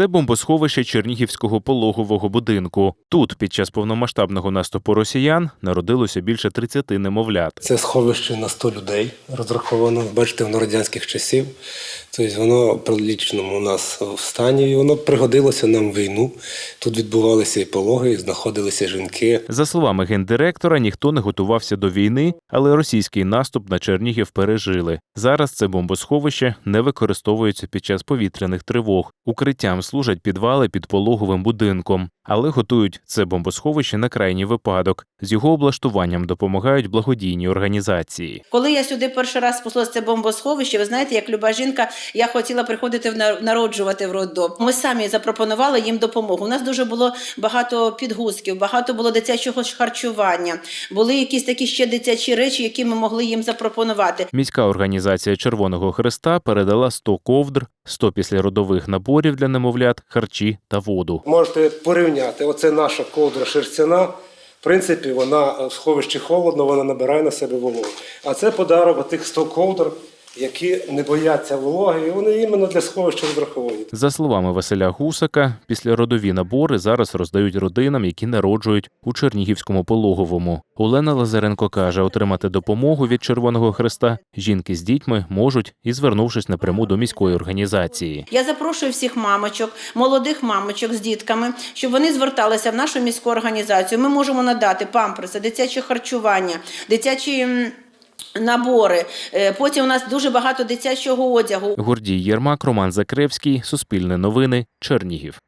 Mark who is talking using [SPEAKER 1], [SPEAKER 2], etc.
[SPEAKER 1] Це бомбосховище Чернігівського пологового будинку. Тут під час повномасштабного наступу росіян народилося більше 30 немовлят.
[SPEAKER 2] Це сховище на 100 людей розраховано. Бачите, воно радянських часів. Тобто воно прилічному у нас в стані, і воно пригодилося нам в війну. Тут відбувалися і пологи, і знаходилися жінки.
[SPEAKER 1] За словами гендиректора, ніхто не готувався до війни, але російський наступ на Чернігів пережили. Зараз це бомбосховище не використовується під час повітряних тривог. Укриттям служать підвали під пологовим будинком, але готують це бомбосховище на крайній випадок. З його облаштуванням допомагають благодійні організації.
[SPEAKER 3] Коли я сюди перший раз спустилась це бомбосховище, ви знаєте, як люба жінка, я хотіла приходити в нар- народжувати в роддом. Ми самі запропонували їм допомогу. У нас дуже було багато підгузків, багато було дитячого харчування. Були якісь такі ще дитячі речі, які ми могли їм запропонувати.
[SPEAKER 1] Міська організація Червоного Хреста передала 100 ковдр, 100 післяродових наборів для немовлят, харчі та воду.
[SPEAKER 2] Можете порівняти. Оце наша ковдра шерстяна. В принципі, вона в сховищі холодно, вона набирає на себе вологу. А це подарок тих 100 ковдр, які не бояться вологи, і вони іменно для сховища розраховані.
[SPEAKER 1] За словами Василя Гусака, післяродові набори зараз роздають родинам, які народжують у Чернігівському пологовому. Олена Лазаренко каже, отримати допомогу від Червоного Хреста жінки з дітьми можуть і звернувшись напряму до міської організації.
[SPEAKER 3] Я запрошую всіх мамочок, молодих мамочок з дітками, щоб вони зверталися в нашу міську організацію. Ми можемо надати памперси, дитяче харчування, дитячі. Набори. Е, Потім у нас дуже багато дитячого одягу.
[SPEAKER 1] Гордій Єрмак, Роман Закревський, Суспільне новини, Чернігів.